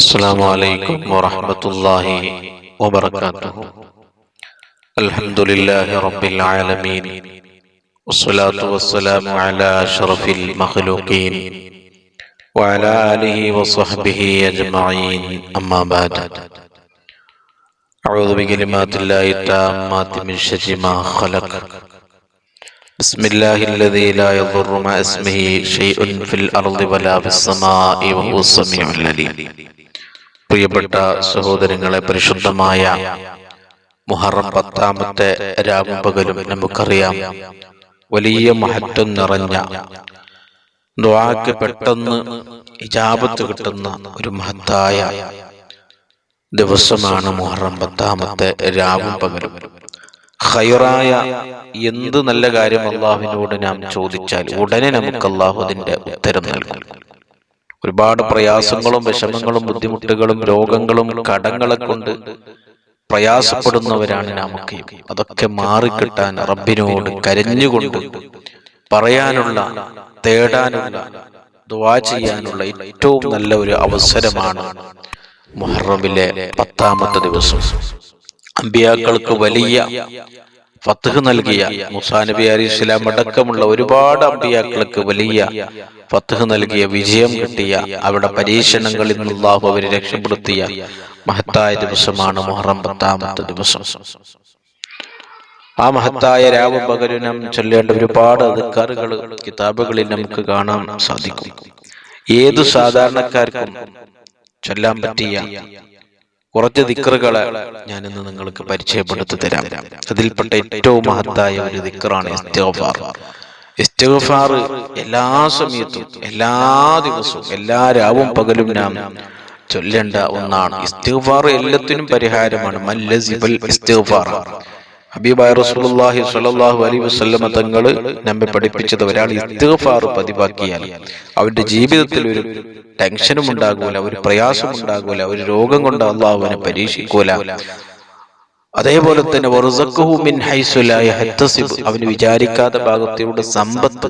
السلام عليكم ورحمة الله وبركاته الحمد لله رب العالمين والصلاة والسلام على أشرف المخلوقين وعلى آله وصحبه أجمعين أما بعد أعوذ بكلمات الله التامات من شر ما خلق بسم الله الذي لا يضر مع اسمه شيء في الأرض ولا في السماء وهو السميع العليم പ്രിയപ്പെട്ട സഹോദരങ്ങളെ പരിശുദ്ധമായ മുഹറം പത്താമത്തെ രാവും പകലും നമുക്കറിയാം. വലിയ മഹത്വം നിറഞ്ഞ ദ്വാക്ക് പെട്ടെന്ന് ഇജാബത്ത് കിട്ടുന്ന ഒരു മഹത്തായ ദിവസമാണ് മുഹറം പത്താമത്തെ രാവും പകലും. ഖൈറായ എന്ത് നല്ല കാര്യം അള്ളാഹുവിനോട് നാം ചോദിച്ചാൽ ഉടനെ നമുക്ക് അള്ളാഹു ഉത്തരം നൽകും. ഒരുപാട് പ്രയാസങ്ങളും വിഷമങ്ങളും ബുദ്ധിമുട്ടുകളും രോഗങ്ങളും കടങ്ങളെ കൊണ്ട് പ്രയാസപ്പെടുന്നവരാണ് നാമൊക്കെ. അതൊക്കെ മാറിക്കിട്ടാൻ റബ്ബിനോട് കരഞ്ഞുകൊണ്ട് പറയാനുള്ള തേടാനുള്ള ദുവാ ചെയ്യാനുള്ള ഏറ്റവും നല്ല ഒരു അവസരമാണ് മുഹറമിലെ പത്താമത്തെ ദിവസം. അമ്പിയാക്കൾക്ക് വലിയ ഫത്തഹ് നൽകിയ മുസാ നബി അലി ഇസ്ലാം അടക്കമുള്ള ഒരുപാട് അമ്പിയാക്കൾക്ക് വലിയ ഫത്തഹ് നൽകിയ വിജയം കിട്ടിയ അവിടെ പരീക്ഷണങ്ങളിൽ നിന്നാഹു അവരെ രക്ഷപ്പെടുത്തിയ മഹത്തായ ദിവസമാണ് മുഹറം പത്താമത്തെ ദിവസം. ആ മഹത്തായ രാവും പകരുനം ചൊല്ലേണ്ട ഒരുപാട് അധികാറുകൾ കിതാബുകളിൽ നമുക്ക് കാണാൻ സാധിക്കും. ഏതു സാധാരണക്കാർക്കും ചൊല്ലാൻ പറ്റിയ കുറച്ച് ദിക്കറുകളെ ഞാനിന്ന് നിങ്ങൾക്ക് പരിചയപ്പെടുത്തി തരാം. അതിൽപ്പെട്ട ഏറ്റവും മഹത്തായ ഒരു ദിക്കറാണ് ഇസ്തിഗ്ഫാർ. എല്ലാ സമയത്തും എല്ലാ ദിവസവും എല്ലാ രാവും പകലും നാം ചൊല്ലേണ്ട ഒന്നാണ്. ഇസ്തിഗ്ഫാർ എല്ലാത്തിനും പരിഹാരമാണ്. മല്ലസിബൽ ഇസ്തിഗ്ഫാർ ഹബീബായ റസൂലുള്ളാഹി സ്വല്ലല്ലാഹു അലൈഹി വസല്ലമ തങ്ങൾ നമ്മെ പഠിപ്പിച്ചത് ഒരാൾ ഇസ്തിഗ്ഫാർ പതിവാക്കിയാൽ അവന്റെ ജീവിതത്തിൽ ഒരു ടെൻഷനും ഉണ്ടാകൂല ഒരു പ്രയാസം ഉണ്ടാകൂല ഒരു രോഗം കൊണ്ട് അള്ളാഹു അവനെ പരീക്ഷിക്കൂല. അതേപോലെ തന്നെ മിൻ അവന് വിചാരിക്കാത്ത ഭാഗത്തിലൂടെ സമ്പത്ത്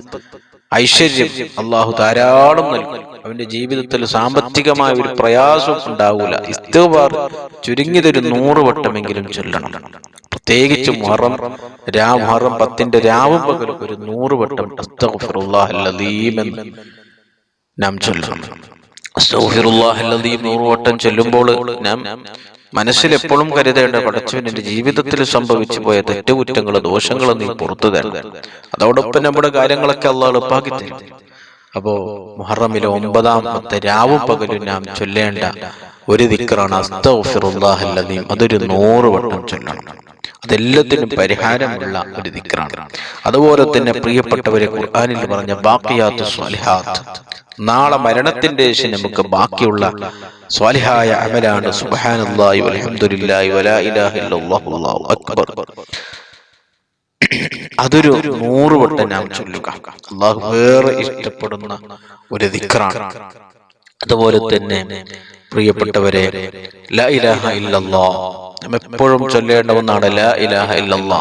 ഐശ്വര്യം അള്ളാഹു ധാരാളം നൽകും. അവന്റെ ജീവിതത്തിൽ സാമ്പത്തികമായ ഒരു പ്രയാസം ഉണ്ടാവൂല. ഇസ്തിഗ്ഫാർ ചുരുങ്ങിയതൊരു നൂറ് വട്ടമെങ്കിലും ചൊല്ലണം. പ്രത്യേകിച്ച് മുഹറം രാ മുഹറം പത്തിന്റെ രാവും പകലും ഒരു നൂറ് വട്ടം. എന്ന് നാം ചൊല്ലണം നൂറ് വട്ടം ചൊല്ലുമ്പോൾ നാം മനസ്സിൽ എപ്പോഴും കരുതേണ്ട പടച്ചവൻ എന്റെ ജീവിതത്തിൽ സംഭവിച്ചു പോയ തെറ്റുകുറ്റങ്ങൾ ദോഷങ്ങൾ നീ പുറത്തു തരണം അതോടൊപ്പം നമ്മുടെ കാര്യങ്ങളൊക്കെ അള്ളാൾ എളുപ്പാക്കി തരും. അപ്പോ മുഹറമിലെ ഒമ്പതാമത്തെ രാവും പകലും നാം ചൊല്ലേണ്ട ഒരു ദിക്കറാണ് അസ്തഫിറുല്ലാഹല്ലതീം അതൊരു നൂറ് വട്ടം ചൊല്ലണം. അതെല്ലാത്തിനും പരിഹാരമുള്ള ഒരു ദിക്കറാണ് അതുപോലെ തന്നെ പ്രിയപ്പെട്ടവരെ ഖുർആാനിൽ പറഞ്ഞ ബാക്കിയാത്ത് സ്വലിഹാത്ത്. നാളെ മരണത്തിന്റെ ശേഷം നമുക്ക് ബാക്കിയുള്ള സ്വാലിഹായ അമലാണ് സുബ്ഹാനല്ലാഹി വൽഹംദുലില്ലാഹി വലാ ഇലാഹ ഇല്ലല്ലാഹു അക്ബർ. അതൊരു നൂറ് വട്ടം ഞാൻ ചൊല്ലുക. അള്ളാഹു വേറെ ഇഷ്ടപ്പെടുന്ന ഒരു ദിക്റാണ്. അതുപോലെ തന്നെ പ്രിയപ്പെട്ടവരെ ലാ ഇലാഹ ഇല്ലല്ലാ. നാം എപ്പോഴും ചൊല്ലേണ്ട ഒന്നാണ് ലാ ഇലാഹ ഇല്ലല്ലാ.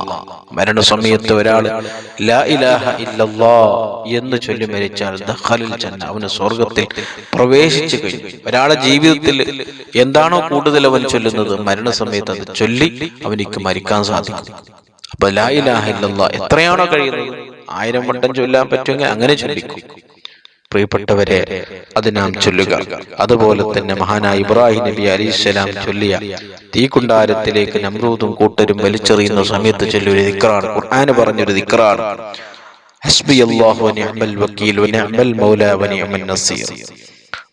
മരണസമയത്ത് ഒരാൾ ലാ ഇലാഹ ഇല്ലല്ലാ എന്ന് ചൊല്ലി മരിച്ചാൽ ദഹലിൽ ജന്ന അവന് സ്വർഗത്തിൽ പ്രവേശിച്ചു കഴിഞ്ഞു. ഒരാളെ ജീവിതത്തിൽ എന്താണോ കൂടുതൽ അവൻ ചൊല്ലുന്നത് മരണ സമയത്ത് അത് ചൊല്ലി അവനിക്ക് മരിക്കാൻ സാധിക്കും. എത്രയാണോ കഴിയുന്നത്? ആയിരം വട്ടം ചൊല്ലാൻ പറ്റുമെങ്കിൽ അങ്ങനെ ചൊല്ലിക്കും. പ്രിയപ്പെട്ടവരെ അത് നാം ചൊല്ലുക. അതുപോലെ തന്നെ മഹാനായ ഇബ്രാഹിം നബി അലിസ്ലാം ചൊല്ലിയ തീകുണ്ടാരത്തിലേക്ക് നമ്രൂദും കൂട്ടരും വലിച്ചെറിയുന്ന സമയത്ത് ചൊല്ലിയൊരു ദിക്റാണ്. ഖുർആന് പറഞ്ഞൊരു ദിക്റാണ്. ഹസ്ബി അല്ലാഹു വകീൽ വക്കീൽ നിഅമൽ മൗല നിഅമൽ നസീർ.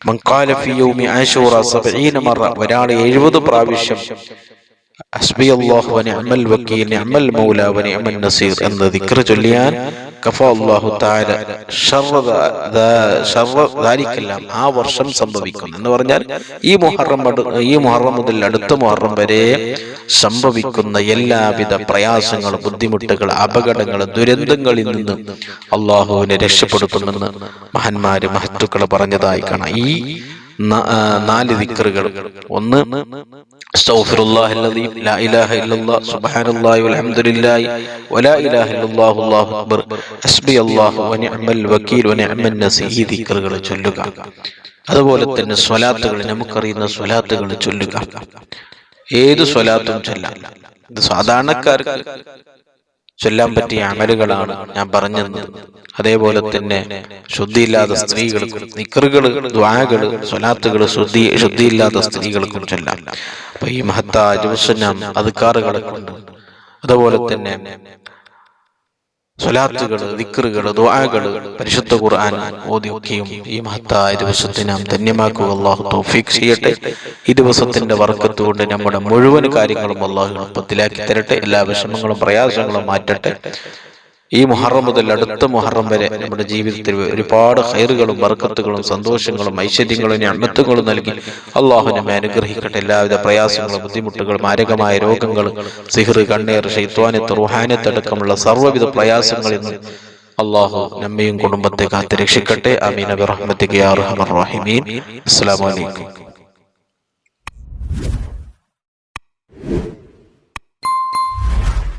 മൻ ഖാല ഫി യൗമി ആശൂറ 70 മറ ഒരാൾ 70 പ്രാവശ്യം ഹസ്ബി അല്ലാഹു വനിഅമൽ വക്കീൽ നിഅമൽ മൗല വനിഅമൻ നസീർ എന്ന ദിക്ർ ചൊല്ലിയാൻ കഫ ശർറ ശർറ ദാലിക്കെല്ലാം ആ വർഷം സംഭവിക്കുന്നു എന്ന് പറഞ്ഞാൽ ഈ മുഹറം ഈ മുഹറം മുതൽ അടുത്ത മുഹറം വരെ സംഭവിക്കുന്ന എല്ലാവിധ പ്രയാസങ്ങൾ ബുദ്ധിമുട്ടുകൾ അപകടങ്ങൾ ദുരന്തങ്ങളിൽ നിന്ന് അള്ളാഹുവിനെ രക്ഷപ്പെടുത്തുമെന്ന് മഹന്മാര് മഹത്തുക്കൾ പറഞ്ഞതായി കാണാം. ഈ നാല് ദിക്കറുകൾ ഒന്ന് استغفر الله العظيم لا اله الا الله سبحان الله والحمد لله ولا اله الا الله الله اكبر حسبي الله ونعم الوكيل ونعم النصير ഈ ദിക്റുകൾ ചൊല്ലുക അതുപോലെ തന്നെ സ്വലാത്തുകൾ നമുക്കറിയുന്ന സ്വലാത്തുകൾ ചൊല്ലുക ഏത് സ്വലാത്തും ചൊല്ലാം ഇത് സാധാരണക്കാർക്ക് ചൊല്ലാൻ പറ്റിയ അമലുകളാണ് ഞാൻ പറഞ്ഞത് അതേപോലെ തന്നെ ശുദ്ധിയില്ലാത്ത സ്ത്രീകൾക്കും നിക്കറുകൾ ദ്വാകൾ സ്വലാത്തുകൾ ശുദ്ധി ശുദ്ധിയില്ലാത്ത സ്ത്രീകൾക്കും ചൊല്ലാം. അപ്പൊ ഈ മഹത്തായ ദിവസം അതുക്കാറുകളെ കൊണ്ട് അതുപോലെ തന്നെ സ്വലാത്തുകൾ ദിക്കറുകൾ ദ്വാകൾ പരിശുദ്ധ ഖുർആൻ ഓതിയൊക്കെയും ഈ മഹത്തായ ദിവസത്തെ നാം ധന്യമാക്കുക. അള്ളാഹു തൗഫീഖ് ചെയ്യട്ടെ. ഈ ദിവസത്തിന്റെ വർക്കത്ത് കൊണ്ട് നമ്മുടെ മുഴുവൻ കാര്യങ്ങളും അള്ളാഹു എളുപ്പത്തിലാക്കി തരട്ടെ. എല്ലാ വിഷമങ്ങളും പ്രയാസങ്ങളും മാറ്റട്ടെ. ഈ മുഹറം മുതൽ അടുത്ത മുഹറം വരെ നമ്മുടെ ജീവിതത്തിൽ ഒരുപാട് ഹൈറുകളും വർക്കത്തുകളും സന്തോഷങ്ങളും ഐശ്വര്യങ്ങളും അണ്ണത്തുകളും നൽകി അള്ളാഹു നമ്മെ അനുഗ്രഹിക്കട്ടെ. എല്ലാവിധ പ്രയാസങ്ങളും ബുദ്ധിമുട്ടുകളും മാരകമായ രോഗങ്ങളും സിഹർ കണ്ണീർ ഷെയ്ത്വാനത്ത് റുഹാനത്തടക്കമുള്ള സർവവിധ പ്രയാസങ്ങളിൽ നിന്ന് അള്ളാഹു നമ്മയും കുടുംബത്തെ കാത്ത് രക്ഷിക്കട്ടെ അമീൻ അബി റഹ്മത്തിക്ക് അസ്സലാമു അലൈക്കും.